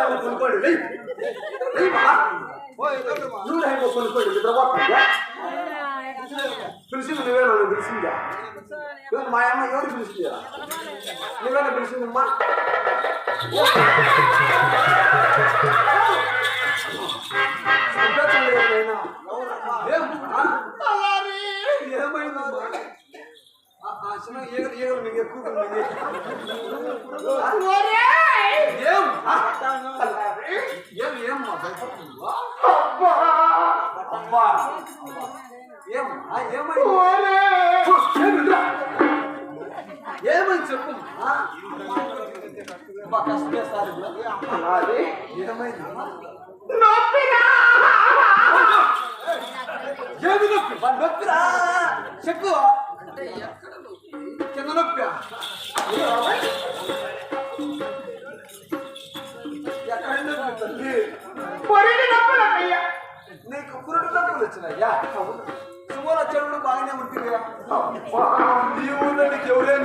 ఆయన కొనుక్కోండి లేయ్. లేయ్ మా. నువ్వు ఆయన కొనుక్కోండి నిద్రపోతుందా పిలిచింది నువ్వే నన్ను పిలిచిందా ఎవరు మా అమ్మ ఎవరు పిలిచిందా నువ్వేనా పిలిచిందమ్మా ఏమని చెప్పు. ఆ? అబ్బా, కష్టం చేస్తారు ఇప్పుడు. ఏమైంది? ఏమి నొప్పి? నొప్పిరా? చెప్పు. వచ్చినాయ్యా సుమోల చెవుడు బాగానే ఉంటుంది ఈ ఊళ్ళో నీకు ఎవరేం?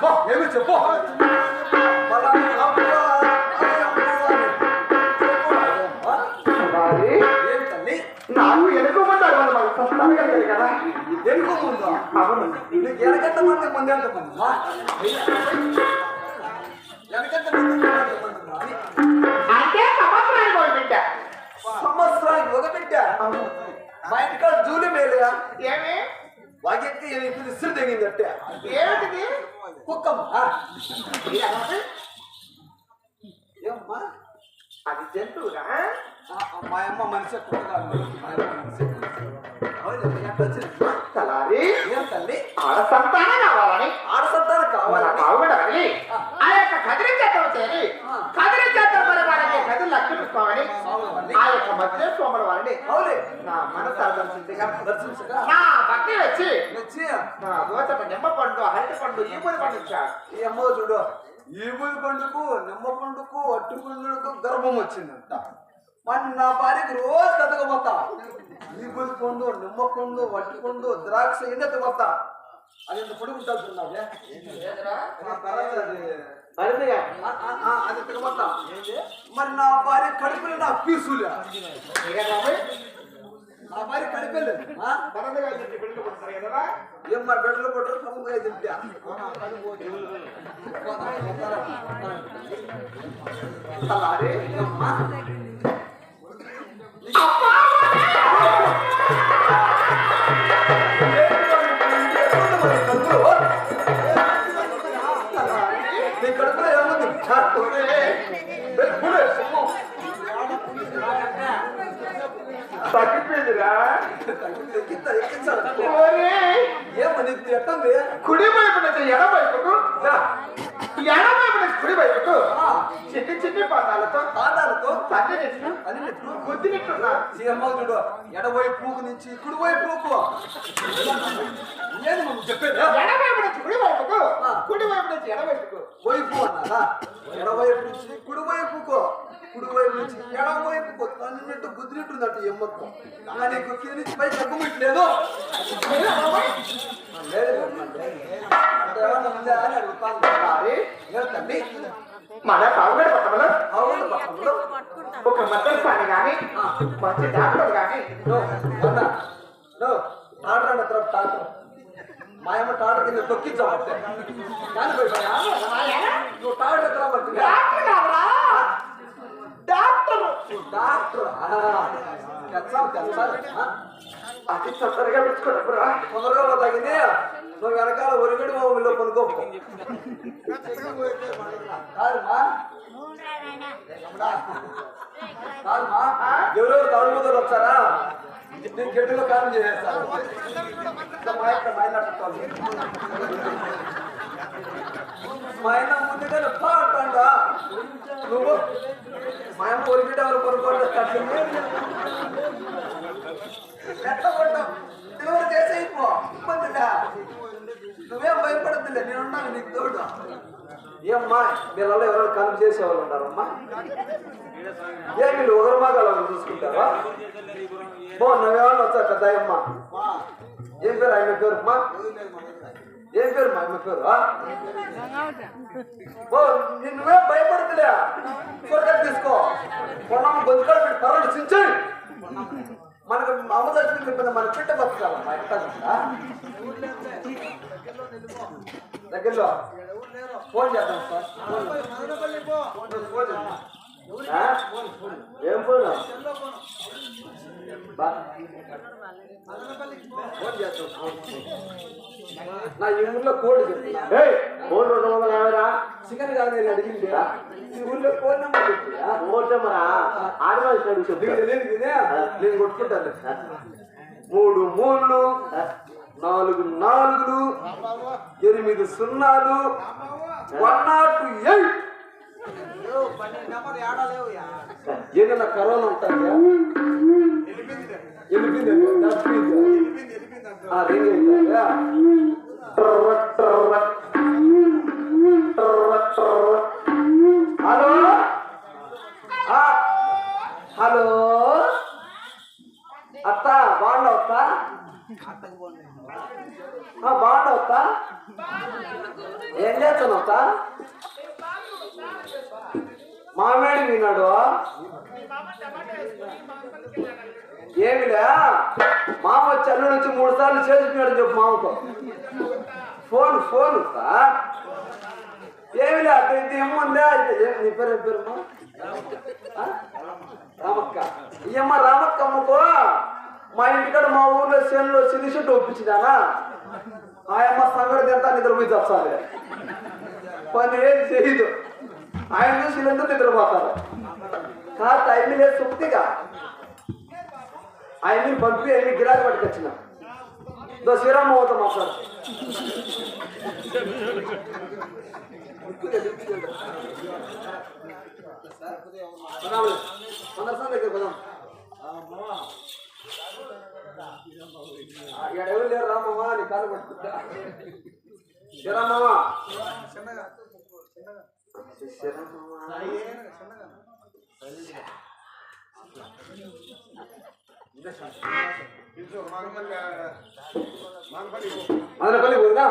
పో, ఏమి చెప్పు? ఎందుకు ముందు? అవును నీకు వెనకంత మంది ముందు ఎంత మంది. మా? వెనకంత మంది? అంటే సంవత్సరానికి ఒక బిడ్డ. సంవత్సరానికి ఒక బిడ్డ? మా ఇంటికాడ జూలి మేలుగా? ఏమి? వాకెత్తి ఇప్పుడు ఇసురు తెగింది అట్టే ఏమిటిది? కుక్కమ్మ. ఏమ్మా? అది ఆ, మా అమ్మ మనిషి మా అమ్మ మనిషి. అవును? ఎట్లా వచ్చింది? సోమల వారిని అవులే నా మనసు ఆదర్శించగా దర్శించగా నా భక్తి వచ్చి వచ్చి. నా దోచట నిమ్మ పండు అరటి పండు ఈ పొడి పండు ఇచ్చాడు ఈ అమ్మ చూడు ఈ బుది పండుకు నిమ్మ పండుకు అట్టు పండుకు గర్భం వచ్చిందంట. మరి నా భార్యకు రోజు కథకపోతా ఈ బుది పండు నిమ్మ పండు వట్టి పండు ద్రాక్ష ఎన్నెత్త పోతా అది? ఎంత పొడి ఉంటుంది అరుదుగా అది తిరగబోతా మరి నా భార్య కడుపులో నా పీసులే. నా భార్య కడుపులే ఏం మా బెడ్లు పట్టరు కమ్ముగా తింటా. తలారి తగ్గిపోయిందిరా. నీకు ఎట్టుంది? కుడి వైపు నుంచి ఎడమ వైపుకు? వైపు నుంచి కుడి వైపుకు? చిన్ని చిన్ని పాదాలతో. పాదాలతో? తండ్రి నెట్లు అని నెట్లు గుద్దినట్టున్నా సీఎంఆర్ చూడు ఎడవైపు నుంచి కుడివైపు పూకు నేను నువ్వు చెప్పేది? ఎడమ వైపు నుంచి కుడి వైపుకు. కుడి వైపు నుంచి ఎడమ వైపుకు? వైపు అన్నారా ఎడవైపు నుంచి కుడివైపుకో కుడివైపు నుంచి ఎడవైపుకో అన్నట్టు గుద్దినట్టుందట ఎమ్మకు కానీ కింద నుంచి పై తగ్గుమిట్లేదు ఏంటండి మన కావుగడ పట్టణంలో అవును పక్కనలో ఒక మద్దస్థాన్ని గాని మంచి డాక్టర్ గాని నో అన్న నో టాటర్ అన్న తర్వాత టాటర్ మా అమ్మ టాటర్ కింద తొక్కించబట్టే కానీ భయపడా? నువ్వు టాటర్ ఎక్కడ పట్టిందా తొందరగా పెట్టుకోరా తొందరగా తగింది నువ్వు వెనకాల ఒరిగడి మామూలు కొనుక్కో కాదుమా కాదుమా ఎవరెవరు తాగుబోతులు వచ్చారా నేను గడ్డలో కాలం చేసేస్తాను మా ఆయన ముందుగానే నువ్వు మా అమ్మ ఒరిగడి ఎవరు కొనుక్కోవట్లేదు ఎట్టగొట్టావు ఎవరు చేసే పో ఇబ్బందిగా నువ్వేం భయపడద్దులే నేనున్నాను నీకు తోడు. ఏమ్మా వీళ్ళలో ఎవరైనా కనుక చేసేవాళ్ళు ఉంటారమ్మా ఏ వీళ్ళు ఒకరి భాగాలు చూసుకుంటారా? బో నువ్వేమన్నా వచ్చా కదా అమ్మా ఏం పేరు? ఆయన పేరు అమ్మా? ఏం పేరు మా అమ్మ పేరు? ఆ? భయపడతలే. త్వరగా తీసుకో. కొన్నాము బతుకాడు పెట్టి పర్వాలేదు చించండి. మనకు అమ్మ చచ్చిపోయింది ఇప్పుడు మన పిట్ట మా ఇంట దగ్గరలో. ఫోన్ చేద్దాం సార్. ఫోన్ చేద్దాం. ఏం ఫోన్? ఫోన్ చేస్తాం నా ఈ ఊర్లో కోడి ఫోన్ రెండు వందల యాభైరా? చికెన్ కాదు నేను అడిగింది ఈ ఊర్లో ఫోన్ నెంబర్ చెప్పు తెలియదు వినే. నేను కొట్టుకుంటాను మూడు మూడు నాలుగు నాలుగులు ఎనిమిది సున్నాలు వన్ నాట్ ఎయిట్. ఏదైనా కరోనా ఉంటాయా ఎలిపింది హలో హలో? అత్త బాగున్నావు అత్త? అత్త? ఏం విన్నాడు ఏమిలే మామ వచ్చి అల్లుడు నుంచి మూడు సార్లు చేసుకున్నాడు చెప్పు మామకు. ఫోన్ ఫోన్ సార్ ఏమిలే అట్లయితే ఏముందే అయితే నీ పేరు పేరు రామక్క. ఇయ్యమ్మ రామక్క అమ్మకో మా ఇంటికాడ మా ఊర్లో చేనులో సిరి చెట్టు ఒప్పించినానా? ఆయమ్మ సంగతి ఎంత నిద్రపోయి చచ్చాలి పని ఏం చేయదు. ఆయన చూసి వీళ్ళంతా నిద్రపోతారు. కాస్త ఐదు లేదు సుప్తిగా. ఆయన పంపి ఆయన గిరాకి పట్టుకొచ్చిన. దో శ్రీరామ్ అవుతా మాట్లాడు అందరిసారి దగ్గర పోదాం ఎవరు లేరు రామమ్మా నీ కాలు పట్టుకుంటా శ్రీరామమ్మ మదనపల్లి పోయిందా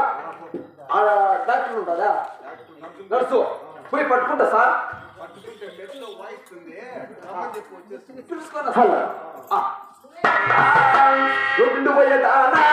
ఆడ డాక్టర్ ఉంటుందా నర్సు పోయి పట్టుకుంటా సార్ పిలుచుకోనా హలో రెండు పోయేదానా